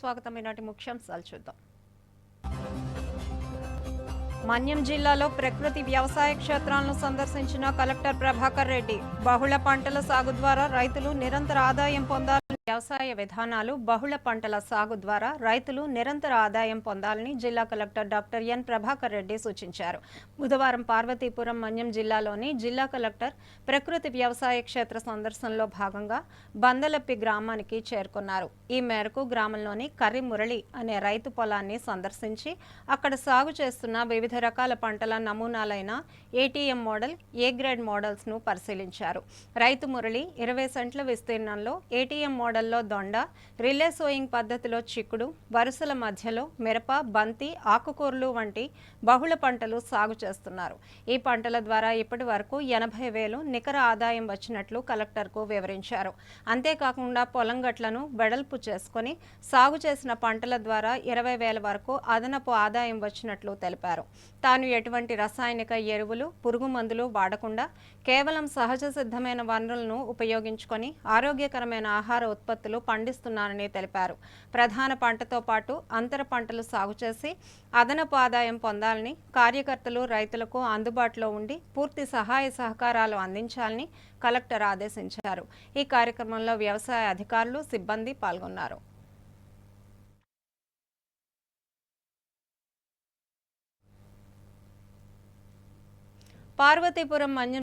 స్వాగతం ఈనాటి ముఖ్యాంశాలు చూద్దాం. మన్యం జిల్లాలో ప్రకృతి వ్యవసాయ క్షేత్రాలను సందర్శించిన కలెక్టర్ ప్రభాకర్ రెడ్డి బహుళ పంటల సాగు ద్వారా రైతులు నిరంతర ఆదాయం పొందాలి వ్యవసాయ విధానాలు బహుళ పంటల సాగు ద్వారా రైతులు నిరంతర ఆదాయం పొందాలని జిల్లా collector doctor N Prabhakar Reddy సూచించారు. బుధవారం పార్వతీపురం మన్యం జిల్లాలోని జిల్లా కలెక్టర్ ప్రకృతి వ్యవసాయ క్షేత్ర సందర్శనలో భాగంగా బందలప్పి గ్రామానికి చేరుకున్నారు. ఈ మేరకు గ్రామంలోని కర్రి మురళి అనే రైతు పొలాన్ని సందర్శించి అక్కడ సాగు చేస్తున్న వివిధ రకాల పంటల నమూనాలైన ఏటీఎం మోడల్ ఏ గ్రేడ్ మోడల్స్ను పరిశీలించారు. రైతు మురళి ఇరవై సెంట్ల విస్తీర్ణంలో ఏటీఎం మోడల్ మోడల్లో దొండ రిలే సోయింగ్ పద్ధతిలో చిక్కుడు వరుసల మధ్యలో మిరప బంతి ఆకుకూరలు వంటి బహుళ పంటలు సాగు చేస్తున్నారు. ఈ పంటల ద్వారా ఇప్పటి వరకు ఎనభై వేలు నికర ఆదాయం వచ్చినట్లు కలెక్టర్కు వివరించారు. అంతేకాకుండా పొలం గట్లను వెడల్పు చేసుకొని సాగు చేసిన పంటల ద్వారా ఇరవై వేల వరకు అదనపు ఆదాయం వచ్చినట్లు తెలిపారు. తాను ఎటువంటి రసాయనిక ఎరువులు పురుగు మందులు వాడకుండా కేవలం సహజ సిద్ధమైన వనరులను ఉపయోగించుకొని ఆరోగ్యకరమైన ఆహార ఉత్పత్తులు పండిస్తున్నానని తెలిపారు. ప్రధాన పంటతో పాటు అంతర పంటలు సాగు చేసి అదనపు ఆదాయం పొందాలని కార్యకర్తలు రైతులకు అందుబాటులో ఉండి పూర్తి సహాయ సహకారాలు అందించాలని కలెక్టర్ ఆదేశించారు. ఈ కార్యక్రమంలో వ్యవసాయ అధికారులు సిబ్బంది పాల్గొన్నారు. పార్వతీపురం మంజం